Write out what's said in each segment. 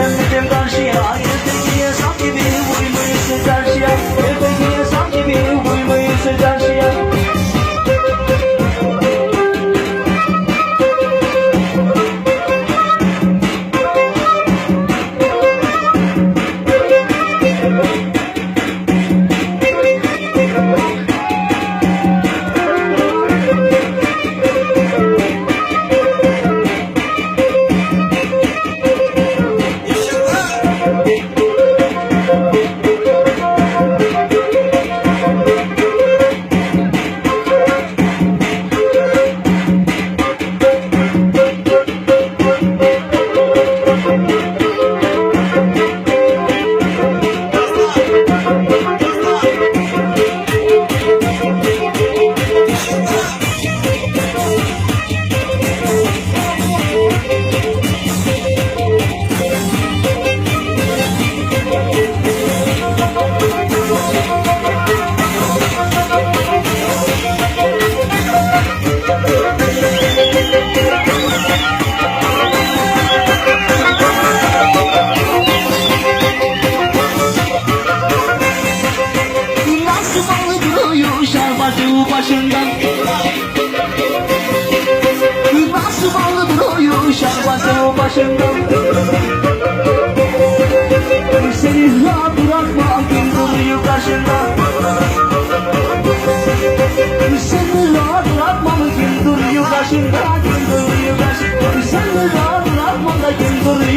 Can we give başın başından. Nasıl bağlı duruyor şarbası başından. Karşında Gün duruyor karşında Seni rahat bırakma da gün duruyor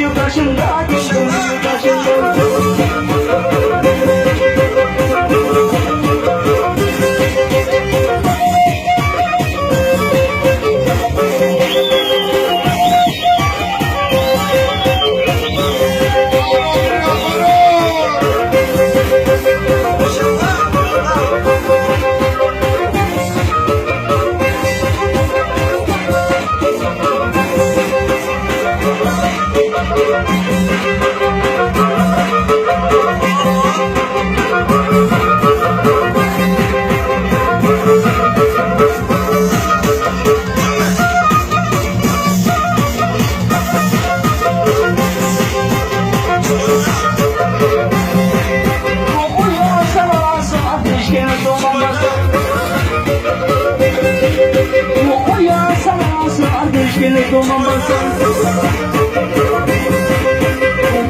dolanmasın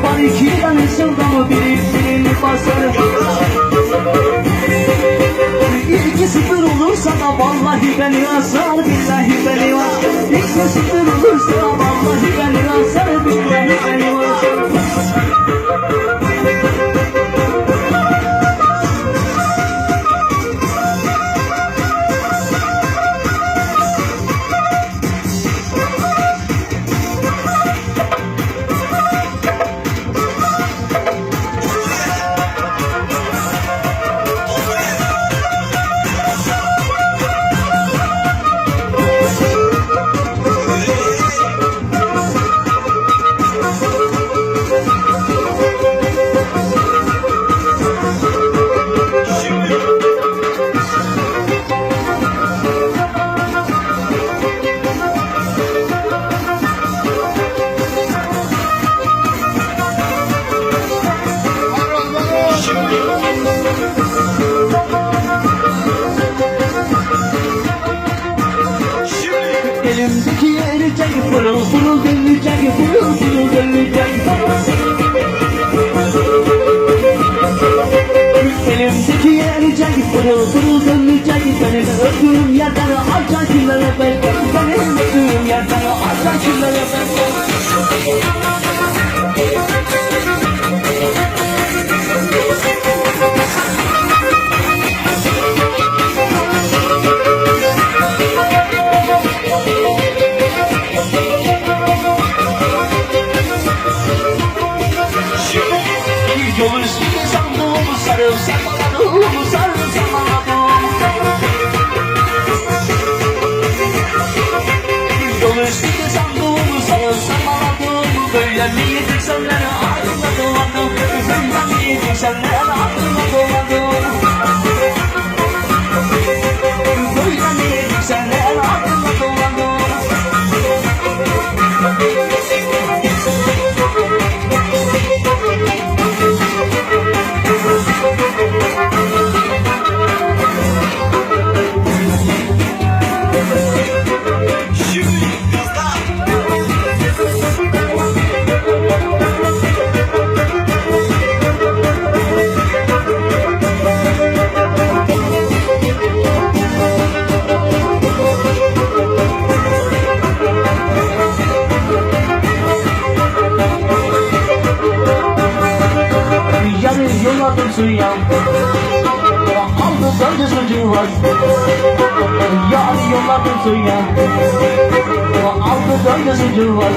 Var iki tane sevdamı biri birini basar? İki sıfır olursa da vallahi beni asar billahi beni asar. İki sıfır olursa Elimdeki erecek pırıl pırıl dönecek pırıl pırıl dönecek Elimdeki erecek pırıl pırıl dönecek Benim öptüğüm yerden açan kimlere ben Benim öptüğüm yerden açan kimlere ben Love me, you took some letter suya. Aldı döndü sucu var. Yarı yolladım suya. Aldı döndü sucu var.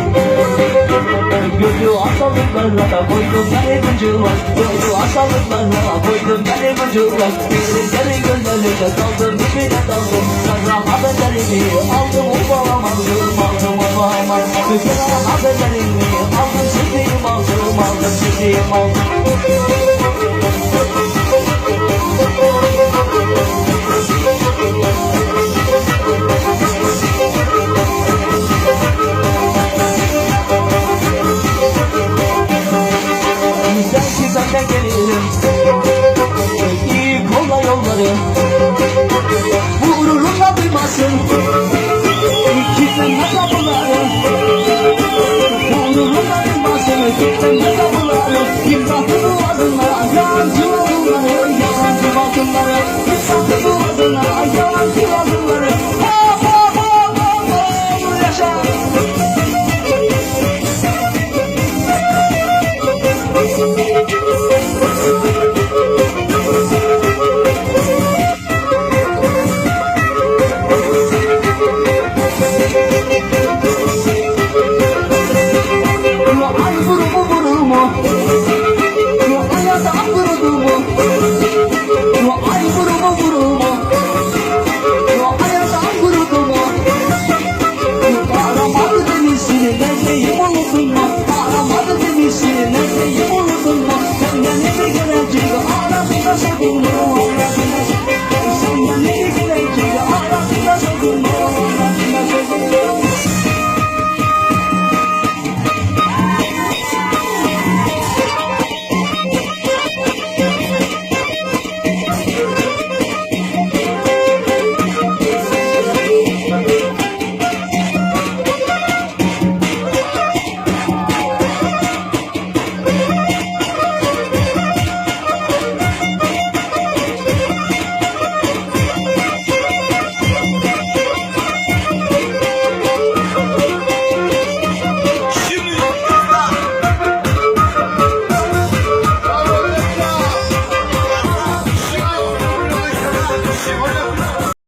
Gözü hastalıklarla da koydum beni gücü var. Gözü hastalıklarla koydum beni gücü var. Seni gönderle kaldım dibine daldım Sana haberlerimi aldım ufalamadım Aldım ufalamadım Bütün haberlerimi aldım sildiğim aldım Aldım sildiğim aldım İyi kolla yolları Bu gururumla duymasın. İkizimle kapıları Bu gururumla duymasın. İkizimle kapıları İmdatlı boğazınla Yansın oğulları Yansın batınları. Deus,